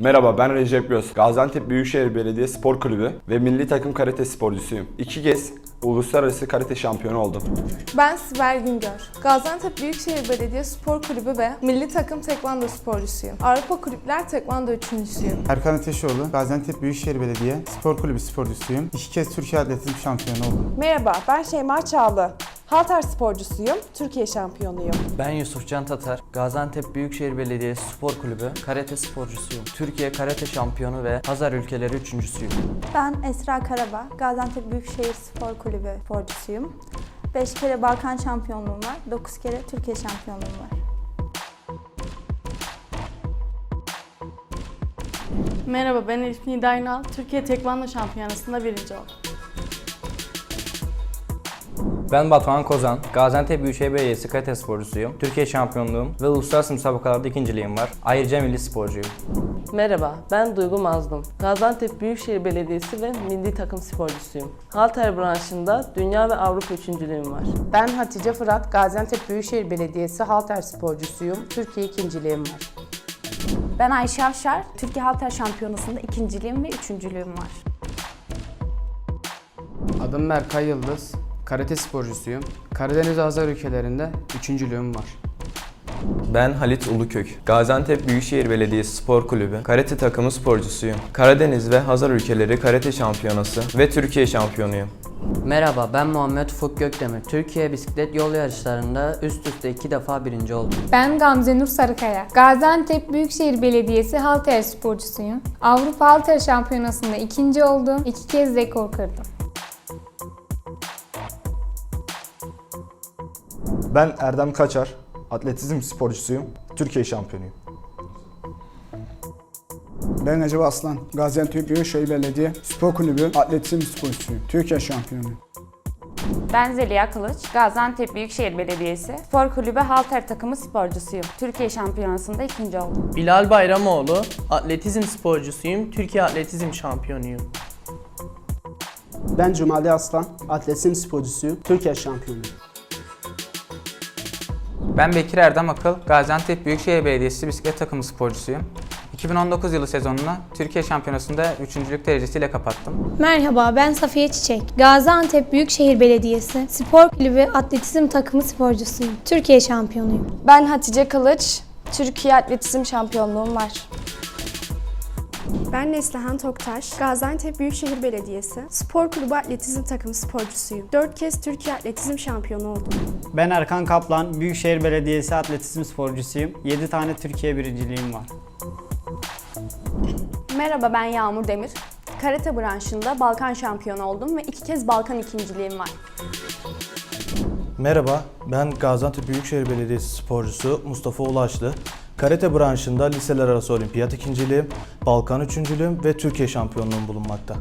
Merhaba ben Recep Göz. Gaziantep Büyükşehir Belediye Spor Kulübü ve milli takım karate sporcusuyum. İki kez uluslararası karate şampiyonu oldum. Ben Sibel Güngör. Gaziantep Büyükşehir Belediye Spor Kulübü ve milli takım tekvando sporcusuyum. Avrupa Kulüpler Tekvando üçüncüsüyüm. Erkan Ateşoğlu, Gaziantep Büyükşehir Belediye Spor Kulübü sporcusuyum. İki kez Türkiye Atletizm Şampiyonu oldum. Merhaba, ben Şeyma Çağlı. Halter sporcusuyum, Türkiye şampiyonuyum. Ben Yusuf Can Tatar, Gaziantep Büyükşehir Belediyesi Spor Kulübü karate sporcusuyum. Türkiye karate şampiyonu ve Hazar ülkeleri üçüncüsüyüm. Ben Esra Karaba, Gaziantep Büyükşehir Spor Kulübü sporcusuyum. 5 kere Balkan şampiyonluğum var, 9 kere Türkiye şampiyonluğum var. Merhaba ben Elif Nida Ünal. Türkiye Tekvando Şampiyonası'nda birinci oldum. Ben Batuhan Kozan, Gaziantep Büyükşehir Belediyesi karate sporcusuyum. Türkiye şampiyonluğum ve uluslararası müsabakalarda ikinciliğim var. Ayrıca milli sporcuyum. Merhaba, ben Duygu Mazlum. Gaziantep Büyükşehir Belediyesi ve milli takım sporcusuyum. Halter branşında dünya ve Avrupa üçüncülüğüm var. Ben Hatice Fırat, Gaziantep Büyükşehir Belediyesi halter sporcusuyum. Türkiye ikinciliğim var. Ben Ayşe Avşar, Türkiye Halter Şampiyonası'nda ikinciliğim ve üçüncülüğüm var. Adım Berkay Yıldız. Karate sporcusuyum. Karadeniz ve Hazar ülkelerinde üçüncülüğüm var. Ben Halit Ulukök. Gaziantep Büyükşehir Belediyesi Spor Kulübü karate takımı sporcusuyum. Karadeniz ve Hazar ülkeleri karate şampiyonası ve Türkiye şampiyonuyum. Merhaba, ben Muhammed Ufuk Gökdemir. Türkiye bisiklet yol yarışlarında üst üste iki defa birinci oldum. Ben Gamze Nur Sarıkaya. Gaziantep Büyükşehir Belediyesi halter sporcusuyum. Avrupa Halter Şampiyonası'nda ikinci oldum. İki kez rekor kırdım. Ben Erdem Kaçar, atletizm sporcusuyum, Türkiye şampiyonuyum. Ben Recep Aslan, Gaziantep Büyükşehir Belediye Spor Kulübü Atletizm sporcusuyum. Türkiye şampiyonuyum. Ben Zeliha Kılıç. Gaziantep Büyükşehir Belediyesi Spor Kulübü Halter takımı sporcusuyum. Türkiye Şampiyonası'nda ikinci oldum. Bilal Bayramoğlu, atletizm sporcusuyum. Türkiye atletizm şampiyonuyum. Ben Cumali Aslan, atletizm sporcusuyum. Türkiye şampiyonuyum. Ben Bekir Erdem Akıl, Gaziantep Büyükşehir Belediyesi bisiklet takımı sporcusuyum. 2019 yılı sezonunu Türkiye Şampiyonası'nda 3. derecesiyle kapattım. Merhaba ben Safiye Çiçek. Gaziantep Büyükşehir Belediyesi Spor Kulübü Atletizm takımı sporcusuyum. Türkiye şampiyonuyum. Ben Hatice Kılıç. Türkiye Atletizm Şampiyonluğum var. Ben Neslihan Toktaş, Gaziantep Büyükşehir Belediyesi Spor Kulübü Atletizm takımı sporcusuyum. 4 kez Türkiye Atletizm şampiyonu oldum. Ben Erkan Kaplan, Büyükşehir Belediyesi atletizm sporcusuyum. 7 tane Türkiye birinciliğim var. Merhaba ben Yağmur Demir. Karate branşında Balkan şampiyonu oldum ve iki kez Balkan ikinciliğim var. Merhaba, ben Gaziantep Büyükşehir Belediyesi sporcusu Mustafa Ulaşlı. Karate branşında liseler arası olimpiyat ikinciliğim, Balkan üçüncülüğüm ve Türkiye şampiyonluğum bulunmakta.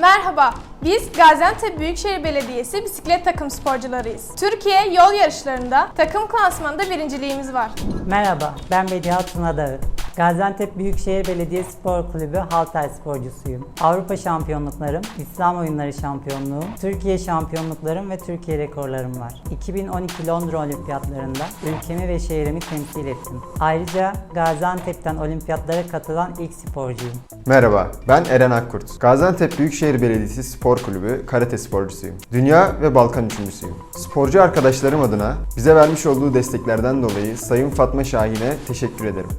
Merhaba, biz Gaziantep Büyükşehir Belediyesi bisiklet takım sporcularıyız. Türkiye yol yarışlarında takım klasmanında birinciliğimiz var. Merhaba, ben Bediha Tunadağı. Gaziantep Büyükşehir Belediye Spor Kulübü halter sporcusuyum. Avrupa şampiyonluklarım, İslam oyunları şampiyonluğum, Türkiye şampiyonluklarım ve Türkiye rekorlarım var. 2012 Londra Olimpiyatlarında ülkemi ve şehrimi temsil ettim. Ayrıca Gaziantep'ten olimpiyatlara katılan ilk sporcuyum. Merhaba, ben Eren Akkurt. Gaziantep Büyükşehir Belediyesi Spor Kulübü karate sporcusuyum. Dünya ve Balkan üçüncüsüyüm. Sporcu arkadaşlarım adına bize vermiş olduğu desteklerden dolayı Sayın Fatma Şahin'e teşekkür ederim.